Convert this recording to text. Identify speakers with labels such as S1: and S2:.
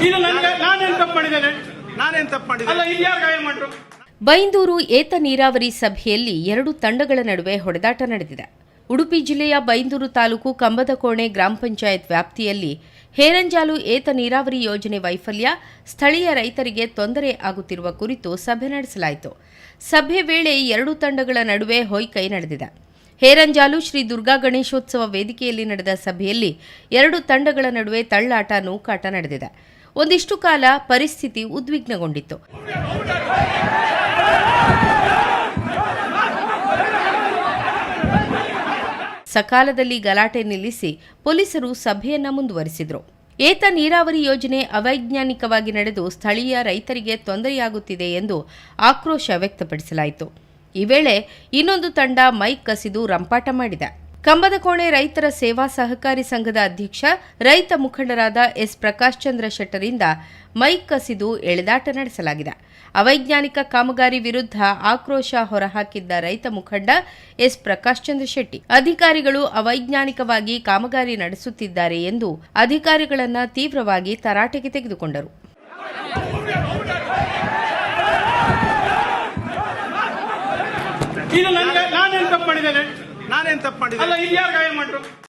S1: ನನಗೆ ನಾನೇನು ತಪ್ಪು ಮಾಡಿದ್ದೇನೆ?
S2: ನಾನೇನು ತಪ್ಪು
S1: ಅಲ್ಲ
S2: ಮಾಡಿದೆ
S1: ಇಲ್ಲಿ ಯಾರು ಗಾಯ ಮಾಡ್ರು?
S3: ಬೈಂದೂರು ಏತ ನೀರಾವರಿ ಸಭೆಯಲ್ಲಿ ಎರಡು ತಂಡಗಳ ನಡುವೆ ಹೊಡೆದಾಟ ನಡೆದಿದೆ. ಉಡುಪಿ ಜಿಲ್ಲೆಯ ಬೈಂದೂರು ತಾಲೂಕು ಕಂಬದಕೋಣೆ ಗ್ರಾಮ ಪಂಚಾಯತ್ ವ್ಯಾಪ್ತಿಯಲ್ಲಿ ಹೇರಂಜಾಲು ಏತ ನೀರಾವರಿ ಯೋಜನೆ ವೈಫಲ್ಯ ಸ್ಥಳೀಯ ರೈತರಿಗೆ ತೊಂದರೆ ಆಗುತ್ತಿರುವ ಕುರಿತು ಸಭೆ ನಡೆಸಲಾಯಿತು. ಸಭೆ ವೇಳೆ ಎರಡು ತಂಡಗಳ ನಡುವೆ ಹೊಯ್ಕೈ ನಡೆದಿದೆ. ಹೇರಂಜಾಲು ಶ್ರೀ ದುರ್ಗಾ ಗಣೇಶೋತ್ಸವ ವೇದಿಕೆಯಲ್ಲಿ ನಡೆದ ಸಭೆಯಲ್ಲಿ ಎರಡು ತಂಡಗಳ ನಡುವೆ ತಳ್ಳಾಟ ನೂಕಾಟ ನಡೆದಿದೆ. ಒಂದಿಷ್ಟು ಕಾಲ ಪರಿಸ್ಥಿತಿ ಉದ್ವಿಗ್ನಗೊಂಡಿತ್ತು. ಸಕಾಲದಲ್ಲಿ ಗಲಾಟೆ ನಿಲ್ಲಿಸಿ ಪೊಲೀಸರು ಸಭೆಯನ್ನ ಮುಂದುವರಿಸಿದರು. ಏತ ನೀರಾವರಿ ಯೋಜನೆ ಅವೈಜ್ಞಾನಿಕವಾಗಿ ನಡೆದು ಸ್ಥಳೀಯ ರೈತರಿಗೆ ತೊಂದರೆಯಾಗುತ್ತಿದೆ ಎಂದು ಆಕ್ರೋಶ ವ್ಯಕ್ತಪಡಿಸಲಾಯಿತು. ಈ ವೇಳೆ ಇನ್ನೊಂದು ತಂಡ ಮೈಕ್ ಕಸಿದು ರಂಪಾಟ ಮಾಡಿದೆ. ಕಂಬದಕೋಣೆ ರೈತರ ಸೇವಾ ಸಹಕಾರಿ ಸಂಘದ ಅಧ್ಯಕ್ಷ, ರೈತ ಮುಖಂಡರಾದ ಎಸ್. ಪ್ರಕಾಶ್ ಚಂದ್ರ ಶೆಟ್ಟರಿಂದ ಮೈಕ್ ಕಸಿದು ಎಳೆದಾಟ ನಡೆಸಲಾಗಿದೆ. ಅವೈಜ್ಞಾನಿಕ ಕಾಮಗಾರಿ ವಿರುದ್ಧ ಆಕ್ರೋಶ ಹೊರಹಾಕಿದ್ದ ರೈತ ಮುಖಂಡ ಎಸ್. ಪ್ರಕಾಶ್ ಚಂದ್ರ ಶೆಟ್ಟಿ, ಅಧಿಕಾರಿಗಳು ಅವೈಜ್ಞಾನಿಕವಾಗಿ ಕಾಮಗಾರಿ ನಡೆಸುತ್ತಿದ್ದಾರೆ ಎಂದು ಅಧಿಕಾರಿಗಳನ್ನು ತೀವ್ರವಾಗಿ ತರಾಟೆಗೆ ತೆಗೆದುಕೊಂಡರು.
S1: ಇದು ನನಗೆ ನಾನೇನು ತಪ್ಪು ಮಾಡಿದ್ದೇನೆ?
S2: ನಾನೇನ್ ತಪ್ಪು ಮಾಡಿದೆ?
S1: ಅಲ್ಲ ಇಲ್ಲಿ ಯಾರು ಗಾಯ ಮಾಡ್ರು?